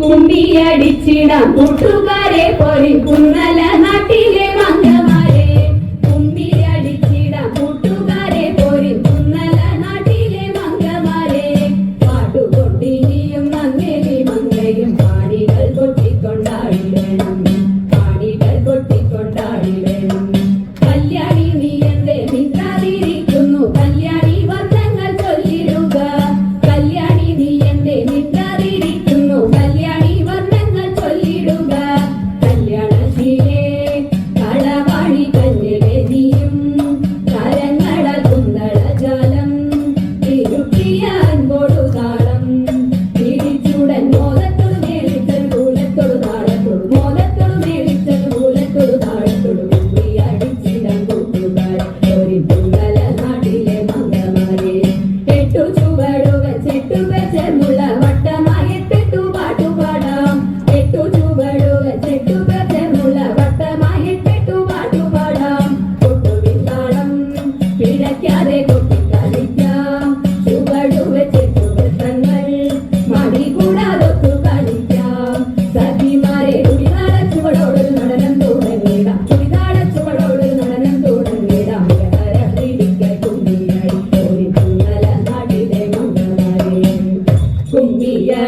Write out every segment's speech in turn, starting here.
കുമ്പിയടിച്ചിടാം. കൂട്ടുകാരെ പൊരി കുന്നല നാട്ടിലെ മംഗമാരെ കുമ്പിയടിച്ചിടാം. കൂട്ടുകാരെ പൊരി കുന്നല നാട്ടിലെ മംഗമാരെ പാട്ടുകൊണ്ടിനിയും മങ്ങലി മങ്ങയും പാടികൾ കൊട്ടിക്കൊണ്ടാടിടണം. പാടികൾ കൊട്ടിക്കൊണ്ടാടിടണം.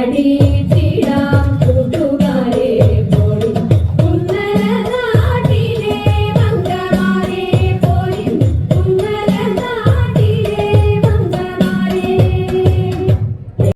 Ready?